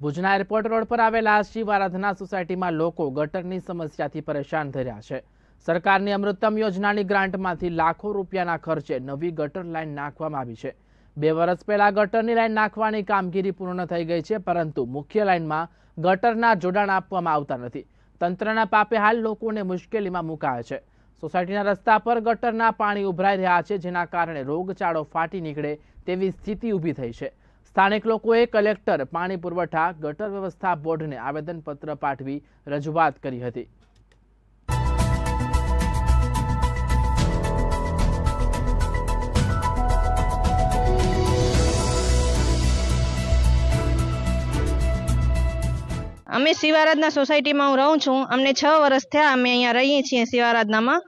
ભુજના airport road પર આવેલા શિવ આરાધના સોસાયટીમાં લોકો ગટરની સમસ્યાથી પરેશાન રહ્યા છે. સરકારની અમૃતમ યોજનાની ગ્રાન્ટમાંથી લાખો રૂપિયાના ખર્ચે નવી ગટર લાઇન નાખવામાં આવી છે. બે વર્ષ પહેલા ગટરની લાઇન નાખવાની કામગીરી પૂર્ણ થઈ ગઈ છે, પરંતુ મુખ્ય લાઇનમાં ગટરના જોડાણ આપવામાં આવતા નથી. તંત્રના પાપે હાલ લોકોને મુશ્કેલીમાં મુકાયા છે. સોસાયટીના રસ્તા પર ગટરના પાણી ઉભરાઈ રહ્યા છે, જેના કારણે રોગચાળો ફાટી નીકળે તેવી સ્થિતિ ઊભી થઈ છે. સ્થાનિક લોકોએ કલેક્ટર, પાણી પુરવઠા, ગટર વ્યવસ્થા બોર્ડને આવેદનપત્ર પાઠવી રજૂઆત કરી હતી. અમે શિવારાધના સોસાયટીમાં હું રહું છું. અમને છ વર્ષ થયા અમે અહીંયા રહીએ છીએ શિવારાધનામાં.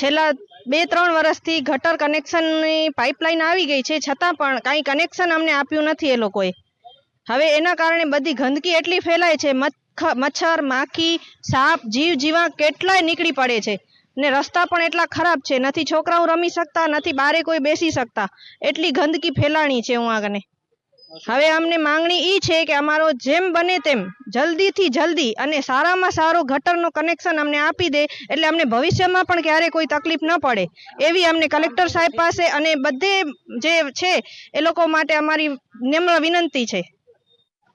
છેલ્લા બે ત્રણ વર્ષથી ગટર કનેક્શનની પાઇપલાઇન આવી ગઈ છે. છતાં પણ કાંઈ કનેક્શન અમને આપ્યું નથી એ લોકોએ. હવે એના કારણે બધી ગંદકી એટલી ફેલાય છે મચ્છર, માખી, સાપ, જીવ, જીવા કેટલાય નીકળી પડે છે. ને રસ્તા પણ એટલા ખરાબ છે. નથી છોકરાઓ રમી શકતા, નથી બારે કોઈ બેસી શકતા. એટલી ગંદકી ફેલાણી છે હું આગળ હવે અમને માંગણી ઈ છે કે અમારો જેમ બને તેમ જલ્દીથી જલ્દી અને સારામાં સારો ગટરનું કનેક્શન અમને આપી દે, એટલે અમને ભવિષ્યમાં પણ ક્યારે કોઈ તકલીફ ન પડે. એવી અમને કલેક્ટર સાહેબ પાસે અને બધે જે છે, એ લોકો માટે અમારી નમ્ર વિનંતી છે.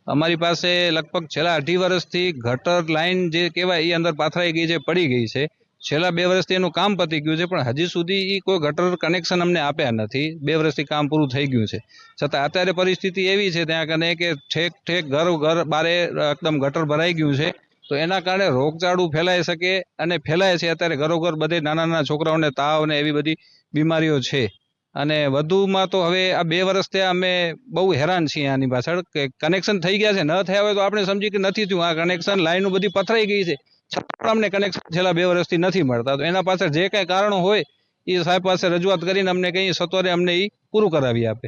અમારી પાસે લગભગ છેલ્લા અઢી વર્ષથી ગટર લાઇન જે કહેવાય એ અંદર પાથરાઈ ગઈ છે, પડી ગઈ છે. છેલ્લા બે વર્ષથી એનું કામ પતી ગયું છે, પણ હજી સુધી એ કોઈ ગટર કનેક્શન અમને આપ્યા નથી. બે વર્ષથી કામ પૂરું થઈ ગયું છે. છતાં અત્યારે પરિસ્થિતિ એવી છે, ત્યાં કને કે ઠેક ઠેક ઘર ઘર બારે એકદમ ગટર ભરાઈ ગયું છે, તો એના કારણે રોગચાળું ફેલાઈ શકે અને ફેલાય છે અત્યારે ઘરોઘર બધે નાના નાના છોકરાઓને તાવ ને એવી બધી બીમારીઓ છે. અને વધુમાં તો હવે આ બે વર્ષથી અમે બહુ હેરાન છીએ આની પાછળ, કે કનેક્શન થઈ ગયા છે, ન થયા હોય તો આપણે સમજી કે નથી થયું. આ કનેક્શન લાઈનો બધી પથરાઈ ગઈ છે. છતાં કનેક્શન છેલ્લા બે વર્ષથી નથી મળતા. તો એના પાછળ જે કાંઈ કારણો હોય એ સાહેબ પાસે રજૂઆત કરીને અમને કંઈ સત્વરે અમને એ પૂરું કરાવી આપે.